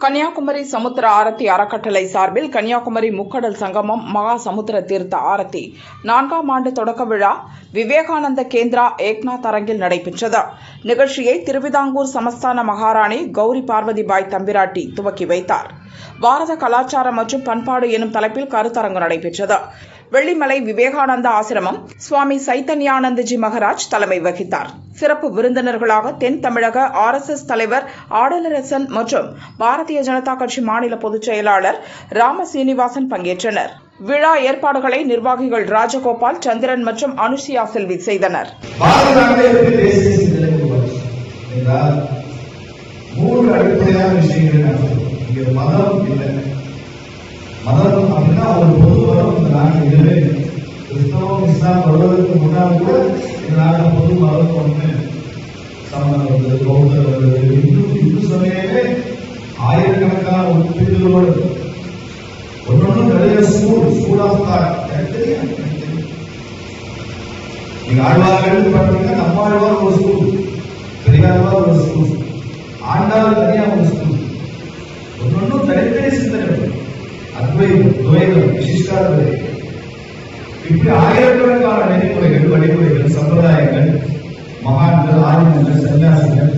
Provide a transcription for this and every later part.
கன்னியாகுமரி சமுத்திர ஆரத்தி அறக்கட்டளை சார்பில் கன்னியாகுமரி முக்கடல் சங்கமம் மகா சமுத்திர தீர்த்த ஆரத்தி. நான்காம் ஆண்டு தொடக்க விழா விவேகானந்த கேந்திரா ஏக்நாத் அரங்கில் நடைபெற்றது. நிகழ்ச்சியை திருவிதாங்கூர் சமஸ்தான மகாராணி கௌரி பார்வதி பாய் தம்பிராட்டி துவக்கி வைத்தார். பாரத கலாச்சாரம் மற்றும் பண்பாடு எனும் தலைப்பில் கருத்தரங்கு நடைபெற்றது. வெள்ளிமலை விவேகானந்தா ஆசிரமம் சுவாமி சைத்தன்யானந்தஜி மகராஜ் தலைமை வகித்தார். சிறப்பு விருந்தினர்களாக தென் தமிழக ஆர்எஸ்எஸ் தலைவர் ஆடலரசன் மற்றும் பாரதிய ஜனதா கட்சி மாநில பொதுச் செயலாளர் ராம சீனிவாசன் பங்கேற்றனர். விழா ஏற்பாடுகளை நிர்வாகிகள் ராஜகோபால் சந்திரன் மற்றும் அனுஷியா செல்வி செய்தனர். மூன்று அடிப்படையான விஷயங்கள் மதம் இல்லை. மதம் அப்படின்னா ஒரு பொது மதம் இந்த நாட்டில் இல்லவே கிறிஸ்தவம் இஸ்லாம் வருவதற்கு முன்னால் கூட இந்த நாட்டில் பொது மதம் ஒன்று சமணர் வந்தது பௌத்தர் வந்தது இந்து இந்து சமயமே ஆயிரக்கணக்கான உறுப்பினர்களோடு ஒன்னொன்னு நிறைய ஸ்கூல் ஸ்கூல் ஆஃப் தாட் எனக்கு தெரியும் நீங்க ஆழ்வார்கள் பார்த்தீங்கன்னா நம்மாழ்வார் ஒரு ஸ்கூல் பெரியாழ்வார் ஒரு ஸ்கூல் ஆண்டாள் ஒரு ஸ்கூல் ஒன்னொன்னும் தனித்தனி சிந்தனை. அத்வைதம் துவைதம் விசிஷ்டாத்வைதம் இப்படி ஆயிரக்கணக்கான நெறிமுறைகள் வழிமுறைகள் சம்பிரதாயங்கள் மகான்கள் ஆதினங்கள் சன்னியாசிகள்.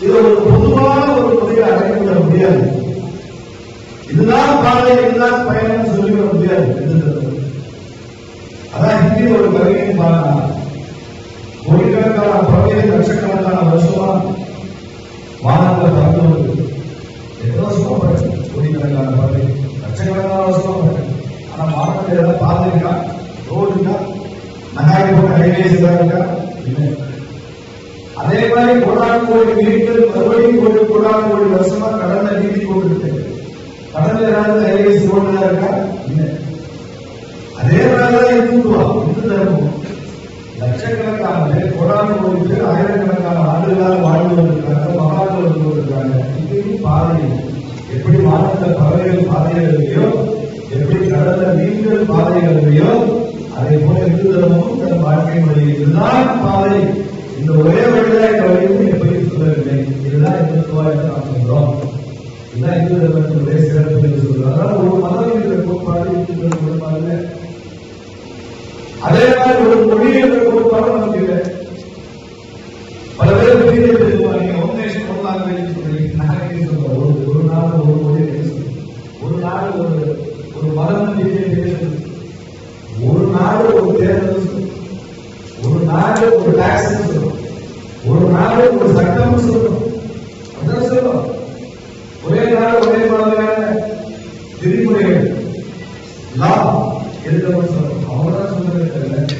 இது ஒரு பொதுவான ஒரு முறையை அடைந்து விட முடியாது. இதுதான் பாதை இதுதான் பயணம் சொல்லிவிட முடியாது அதான் ஹிந்தி ஒரு கவிதையும் பாருங்க கோடிக்கணக்கான பறவைகள் லட்சக்கணக்கான ஆனா பார்த்துருக்கா ஏதாவது பாதை போட்ட ஹைவேஸ் ஏதாவது இருக்கா அதே மாதிரி கோடானு கோடி மீட்டர் மறுபடியும் கோடி கோடானு கோடி வருஷமா கடல்ல நீந்தி கொண்டிருக்கு கடல்ல ஏதாவது ஹைவேஸ் ரோடு இருக்கா? இல்லை அதே மாதிரிதான் இந்துத்துவா இந்து தர்மம். லட்சக்கணக்கான பேர் கோடானு கோடி பேர் ஆயிரக்கணக்கான ஆண்டுகளாக வாழ்ந்து வந்திருக்காங்க மகான்கள் வந்து வந்திருக்காங்க இங்கேயும் பாதை எப்படி வானத்துல பறவைகள் பாதைகள் இதுதான் பாதை இந்த ஒரே வழிதான் இந்த எப்படி சொல்லவில்லை. இதுதான் இந்த என்று நாம் சொல்றோம். இதுதான் இந்து தர்மத்தினுடைய சிறப்பு என்று ஒரு மதம் என்ற கோட்பாடு இந்து அதே மாதிரி ஒரு மொழி என்ற கோட்பாடு நமக்கு இல்லை. பல பேர் புரிதல் ஒன் லாங்குவேஜ் சொல்லி ஒரு ஒரு நாடு ஒரு மொழி ஒரு நாடு ஒரு ஒரு மதம் ஒரு நாள் ஒரு தேர்தல் நாடு ஒரு டாக்ஸ் சொல்லும் ஒரு நாடு ஒரு சட்டம் சொல்லணும் அதான் சொல்லும் ஒரே நாடு ஒரே மாதிரியான விதிமுறைகள். லா எழுதவும் சொல்லணும் அவங்க தான் சொல்றது